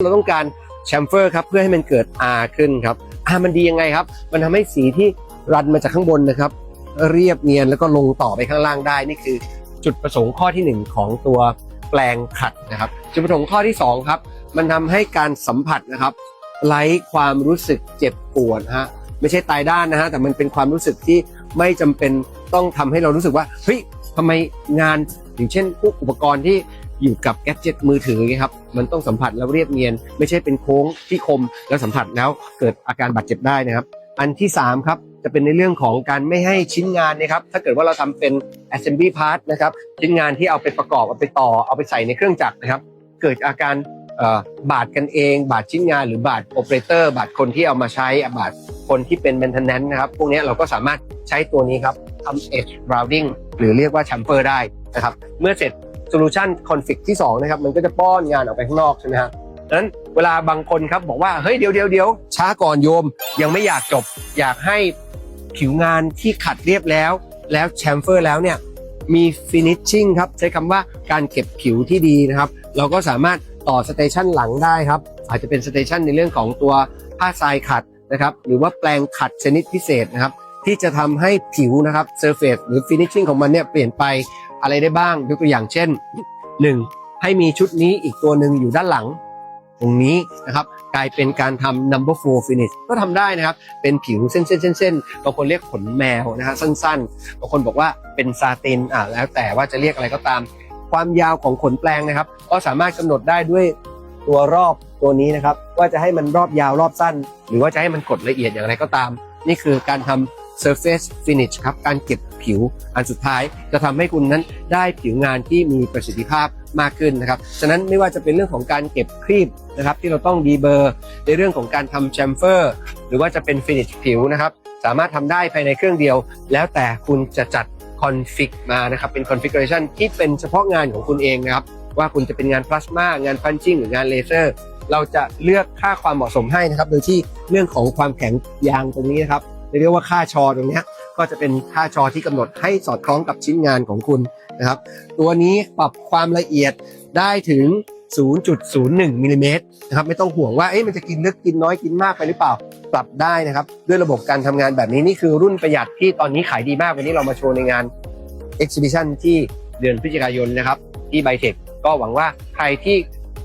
เราต้องการแชมเฟอร์ครับเพื่อให้มันเกิด R ขึ้นครับ R มันดียังไงครับ มันทำให้สีที่รันมาจากข้างบนนะครับ เรียบเนียนแล้วก็ลงต่อไปข้างล่างได้นี่คือ จุดประสงค์ข้อที่หนึ่งของตัวแปลงขัดนะครับ จุดประสงค์ข้อที่สองครับ มันทำให้การสัมผัสนะครับไร้ความรู้สึกเจ็บปวดฮะไม่ใช่ตายด้านนะฮะแต่มันเป็นความรู้สึกที่ไม่จำเป็นต้องทำให้เรารู้สึกว่าเฮ้ยทำไมงานอย่างเช่นพวกอุปกรณ์ที่ อยู่กับแกดเจ็ตมือถือไงครับ มันต้องสัมผัสแล้วเรียบเนียน ไม่ใช่เป็นโค้งที่คมแล้วสัมผัสแล้วเกิดอาการบาดเจ็บได้นะครับ อันที่3ครับจะเป็นในเรื่องของการไม่ให้ชิ้นงานนะครับ ถ้าเกิดว่าเราทำเป็น assembly part นะครับ ชิ้นงานที่เอาไปประกอบ เอาไปต่อ เอาไปใส่ในเครื่องจักรนะครับ เกิดอาการบาดกันเอง บาดชิ้นงานหรือบาดโอเปอเรเตอร์ บาดคนที่เอามาใช้อะบาดคนที่เป็น maintenance นะครับ พวกนี้เราก็สามารถใช้ตัวนี้ครับทำ edge rounding หรือเรียกว่า chamfer ได้นะครับ เมื่อเสร็จ solution config ที่2นะครับมันก็จะป้อนงานออกไปข้างนอกใช่ไหมครับดังนั้นเวลาบางคนครับบอกว่าเฮ้ยเดี๋ยวเดี๋ยวเดี๋ยวช้าก่อนโยม ยังไม่อยากจบ อยากให้ผิวงานที่ขัดเรียบแล้ว แล้วแชมเฟอร์แล้วเนี่ยมี finishing ครับใช้คำว่าการเก็บผิวที่ดีนะครับเราก็สามารถต่อสเตชันหลังได้ครับอาจจะเป็นสเตชันในเรื่องของตัวผ้าทรายขัดนะครับหรือว่าแปลงขัดชนิดพิเศษนะครับที่จะทำให้ผิวนะครับ surface หรือ finishing ของมันเนี่ยเปลี่ยนไป อะไรได้บ้างยกตัวอย่างเช่น 1. ให้มีชุดนี้อีกตัวหนึ่งอยู่ด้านหลัง ตรงนี้นะครับกลายเป็นการทำ number four finish ก็ทำได้นะครับ เป็นผิวเส้นเส้นเส้นเส้นบางคนเรียกขนแมวนะฮะสั้นๆบางคนบอกว่าเป็นซาตินอ่าแล้วแต่ว่าจะเรียกอะไรก็ตาม ความยาวของขนแปลงนะครับ ก็สามารถกำหนดได้ด้วยตัวรอบตัวนี้นะครับ ว่าจะให้มันรอบยาวรอบสั้น หรือว่าจะให้มันกดละเอียดอย่างไรก็ตาม นี่คือการทำ surface finish ครับการเก็บผิวอันสุดท้ายจะทำให้คุณนั้นได้ผิวงานที่มีประสิทธิภาพมากขึ้นนะครับ ฉะนั้นไม่ว่าจะเป็นเรื่องของการเก็บครีบนะครับที่เราต้องดีเบอร์ ในเรื่องของการทำแชมเฟอร์ หรือว่าจะเป็น finish ผิวนะครับ สามารถทำได้ภายในเครื่องเดียว แล้วแต่คุณจะจัดคอนฟิกมานะครับเป็น configuration ที่เป็นเฉพาะงานของคุณเองนะครับว่าคุณจะเป็นงานพลาสมางานพันจิ้งหรืองานเลเซอร์ เราจะเลือกค่าความเหมาะสมให้นะครับ โดยที่เรื่องของความแข็งยางตรงนี้นะครับ เรียกว่าค่าชอตรงนี้ก็จะเป็นค่าชอที่กำหนดให้สอดคล้องกับชิ้นงานของคุณนะครับ ตัวนี้ปรับความละเอียดได้ถึง 0.01มิลลิเมตรนะครับไม่ต้องห่วงว่าเอ๊ะมันจะกินลึกกินน้อยกินมากไปหรือเปล่า ปรับได้นะครับ ด้วยระบบการทำงานแบบนี้นี่คือรุ่นประหยัดที่ตอนนี้ขายดีมากวันนี้เรามาโชว์ในงาน Exhibition ที่เดือนพฤศจิกายนนะครับ ที่ไบเทคก็หวังว่าใครที่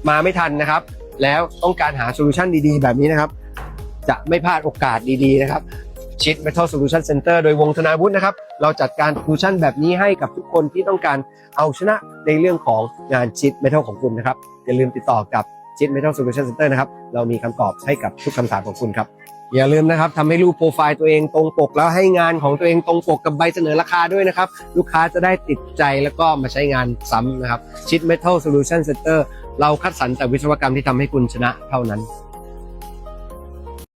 มาไม่ทันนะครับ แล้วต้องการหาโซลูชันดีๆ แบบนี้นะครับ จะไม่พลาดโอกาสดีๆนะครับ ชิด Metal Solution Center โดยวงธนาวุฒินะครับ เราจัดการโซลูชันแบบนี้ให้กับทุกคนที่ต้องการเอาชนะในเรื่องของงานชิด Metal ของคุณนะครับ อย่าลืมติดต่อกับชิด Metal Solution Center นะครับ เรามีคำตอบให้กับทุกคำถามของคุณครับ อย่าลืมนะครับทำให้รูปโปรไฟล์ตัวเองตรงปก แล้วให้งานของตัวเองตรงปกกับใบเสนอราคาด้วยนะครับ ลูกค้าจะได้ติดใจแล้วก็มาใช้งานซ้ำนะครับชิด Metal Solution Center เราคัดสรรแต่วิศวกรรมที่ทำให้คุณชนะเท่านั้น